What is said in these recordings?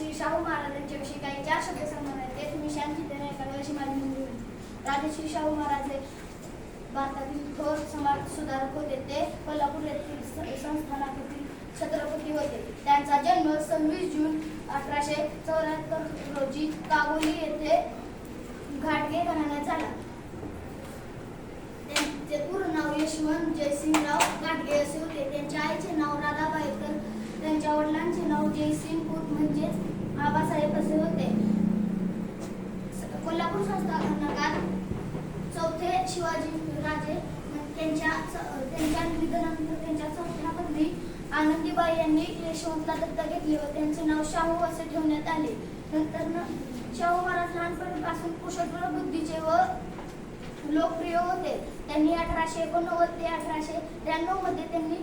श्री शाहू काही चार शब्द सांगणार आहेत. ते तुम्ही शांततेने ऐकावे अशी माझी विनंती होती राजश्री शाहू महाराज हे भारतातील थोर समाज सुधारक होते. ते कोल्हापूर येथील संस्थानातील छत्रपती होते. त्यांचा जन्म सव्वीस जून अठराशे चौऱ्याहत्तर रोजी काबोली येथे घाटगे घराण्यात झाला. त्यांचे पूर्ण नाव यशवंत जयसिंगराव घाटगे असे होते. त्यांच्या आई आबासाहेब असे होते. कोल्हापूर संस्थानाकात चौथे शिवाजी राजे त्यांच्या त्यांच्या निधनानंतर त्यांच्या चौथ्या आनंदीबाई यांनी यशवंतला दत्तक घेतले व त्यांचे नाव शाहू असे ठेवण्यात आले. नंतर शाहू महाराज लहानपणापासून कुशल बुद्धीचे व लोकप्रिय होते. त्यांनी अठराशे एकोणनव्वद ते अठराशे त्र्याण्णवमध्ये त्यांनी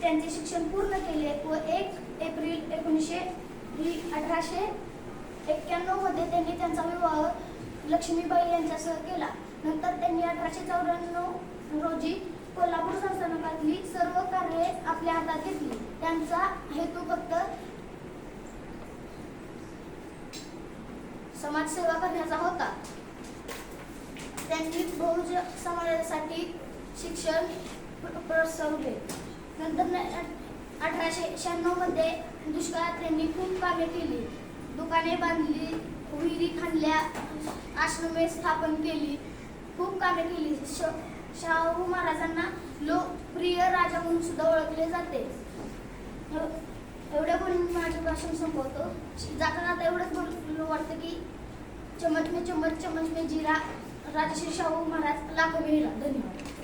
त्यांचे शिक्षण पूर्ण केले व एक एप्रिल एकोणीसशे अठराशे एक्क्याण्णवमध्ये त्यांनी त्यांचा विवाह लक्ष्मीबाई यांच्यासह केला. नंतर त्यांनी अठराशे चौऱ्याण्णव रोजी कोल्हापूर संस्थानकातली सर्व कार्ये आपल्या हातात घेतली. त्यांचा हेतू फक्त समाजसेवा करण्याचा होता. त्यांनी बहुजन समाजासाठी शिक्षण प्र- नंतर अठराशे शहाण्णवमध्ये दुष्काळात त्यांनी खूप कामे केली. दुकाने बांधली विहिरी खाणल्या आश्रमे स्थापन केली खूप कामे केली. श शाहू महाराजांना लोकप्रिय राजा म्हणून सुद्धा ओळखले जाते. एवढ्या बोलून माझे भाषण संपवतो. जाता जाता एवढंच बोल वाटतं की चमच में चम्मच चम्मच में जीरा राजश्री शाहू महाराज लाखो वेळा धन्यवाद.